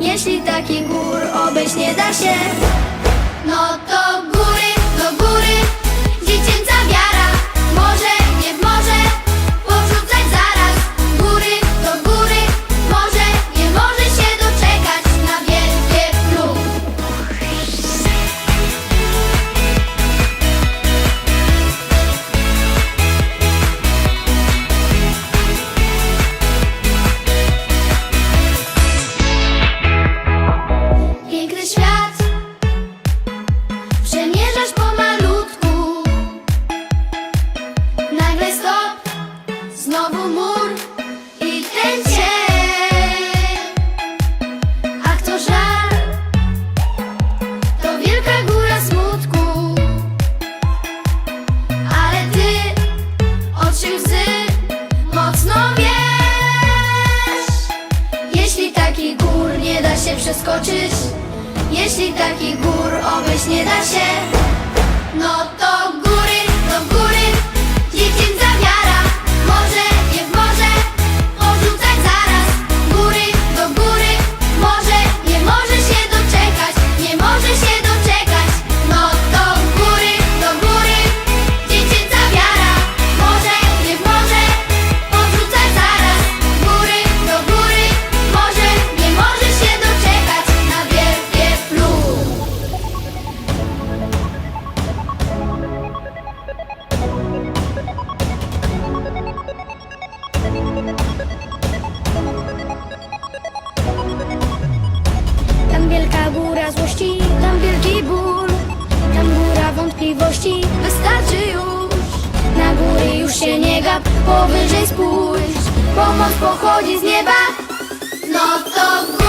Jeśli takich gór obejść nie da się No to przeskoczyć. Jeśli takich gór obejść nie da się No to Wielka góra złości, tam wielki ból. Tam góra wątpliwości, wystarczy już. Na góry już się nie gap, powyżej spójrz. Pomoc pochodzi z nieba. No to góry